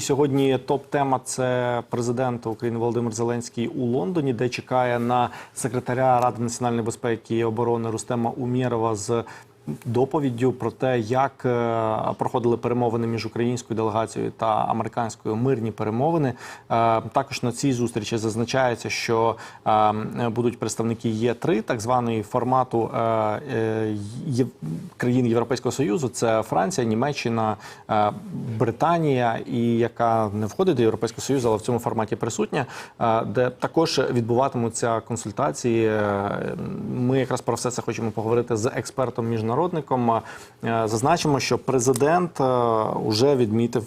Сьогодні топ-тема це президент України Володимир Зеленський у Лондоні, де чекає на секретаря Ради національної безпеки і оборони Рустема Умєрова з доповіддю про те, як е, проходили перемовини між українською делегацією та американською мирні перемовини. Е, Також на цій зустрічі зазначається, що е, будуть представники Є3, так званої формату країн Європейського Союзу. Це Франція, Німеччина, Британія, і яка не входить до Європейського Союзу, але в цьому форматі присутня, де також відбуватимуться консультації. Ми якраз про все це хочемо поговорити з експертом міжнародником. Е, Зазначимо, що президент вже відмітив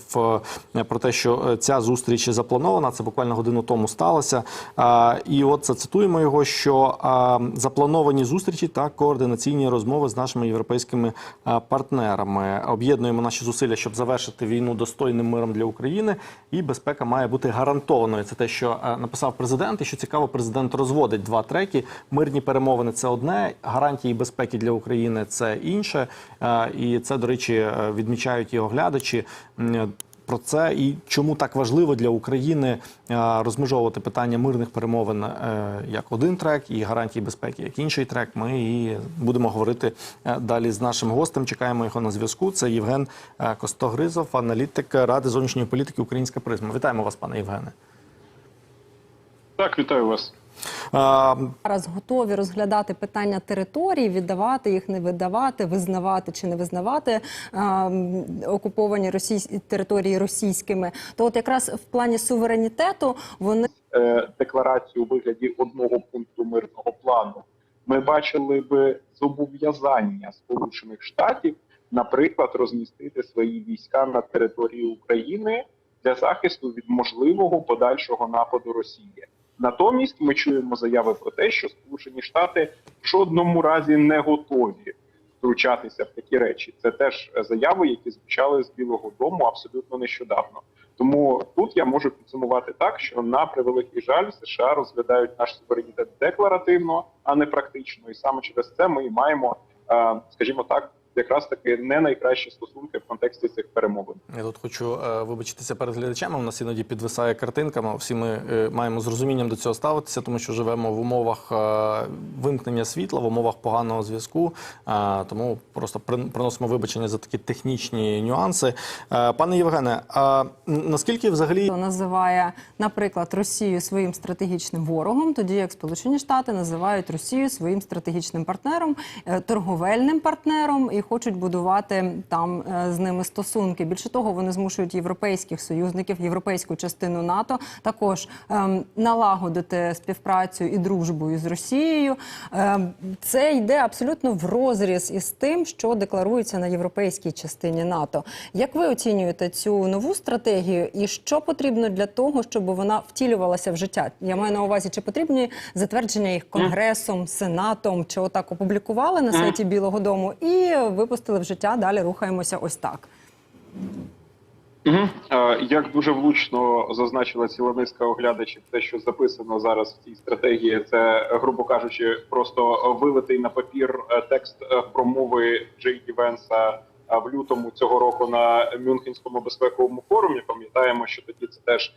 е, про те, що е, ця зустріч запланована. Це буквально годину тому сталося. Е, І от зацитуємо його, що е, заплановані зустрічі та координаційні розмови з нашими європейськими е, партнерами. Об'єднуємо наші зусилля, щоб завершити війну достойним миром для України, і безпека має бути гарантованою. Це те, що е, написав президент. І що цікаво, президент розводить два треки: мирні перемовини це одне, гарантії безпеки для України це інше. Е, І це, до речі, е, відмічають його глядачі. Про це і чому так важливо для України е, розмежовувати питання мирних перемовин е, як один трек і гарантії безпеки як інший трек. Ми і будемо говорити е, далі з нашим гостем. Чекаємо його на зв'язку. Це Євген е, Костогризов, аналітик Ради зовнішньої політики Українська призма. Вітаємо вас, пане Євгене. Так, вітаю вас. Зараз готові розглядати питання територій, віддавати їх, не видавати, визнавати чи не визнавати окуповані російсь... території російськими. То от якраз в плані суверенітету вони Е, декларацію у вигляді одного пункту мирного плану. Ми бачили би зобов'язання Сполучених Штатів, наприклад, розмістити свої війська на території України для захисту від можливого подальшого нападу Росії. Натомість ми чуємо заяви про те, що Сполучені Штати в жодному разі не готові втручатися в такі речі. Це теж заяви, які звучали з Білого Дому абсолютно нещодавно. Тому тут я можу підсумувати так, що на превеликий жаль США розглядають наш суверенітет декларативно, а не практично. І саме через це ми маємо, е, скажімо так, якраз таки не найкращі стосунки в контексті цих перемовин. Я тут хочу е, вибачитися перед глядачами. У нас іноді підвисає картинка. Всі ми е, маємо з розумінням до цього ставитися, тому що живемо в умовах е, вимкнення світла, в умовах поганого зв'язку. Е, тому просто приносимо вибачення за такі технічні нюанси. Е, пане Євгене, а наскільки взагалі називає, наприклад, Росію своїм стратегічним ворогом, тоді як Сполучені Штати називають Росію своїм стратегічним партнером, торговельним партнером і хочуть будувати там е, з ними стосунки. Більше того, вони змушують європейських союзників, європейську частину НАТО також ем, налагодити співпрацю і дружбу із Росією. Ем, це йде абсолютно в розріз із тим, що декларується на європейській частині НАТО. Як ви оцінюєте цю нову стратегію, і що потрібно для того, щоб вона втілювалася в життя? Я маю на увазі, чи потрібні затвердження їх конгресом, сенатом, чи отак опублікували на сайті Білого Дому і випустили в життя. Далі рухаємося ось так. Угу. Як дуже влучно зазначила ціла низка оглядачів, те, що записано зараз в цій стратегії, це, грубо кажучи, просто вилитий на папір е, текст е, промови Джей Ді Венса е, в лютому цього року на Мюнхенському безпековому форумі. Пам'ятаємо, що тоді це теж,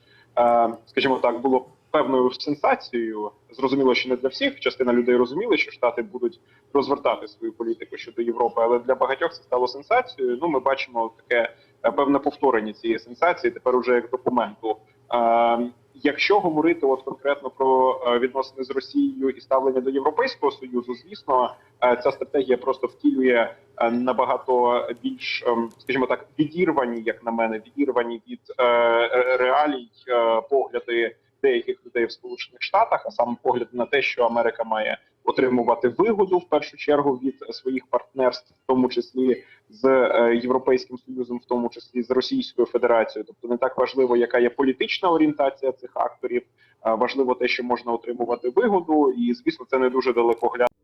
скажімо так, було певною сенсацією. Зрозуміло, що не для всіх. Частина людей розуміли, що штати будуть розвертати свою політику щодо Європи, але для багатьох це стало сенсацією. Ну, ми бачимо таке е, певне повторення цієї сенсації тепер уже як документу. Е, Якщо говорити от конкретно про е, відносини з Росією і ставлення до Європейського союзу, звісно, ця стратегія просто втілює набагато більш, ем, скажімо так, відірвані, як на мене, відірвані від реалій погляди деяких людей в Сполучених Штатах, а саме погляд на те, що Америка має отримувати вигоду в першу чергу від своїх партнерств, в тому числі з е, Європейським Союзом, в тому числі з Російською Федерацією. Тобто не так важливо, яка є політична орієнтація цих акторів. Важливо те, що можна отримувати вигоду, і звісно, це не дуже далекоглядно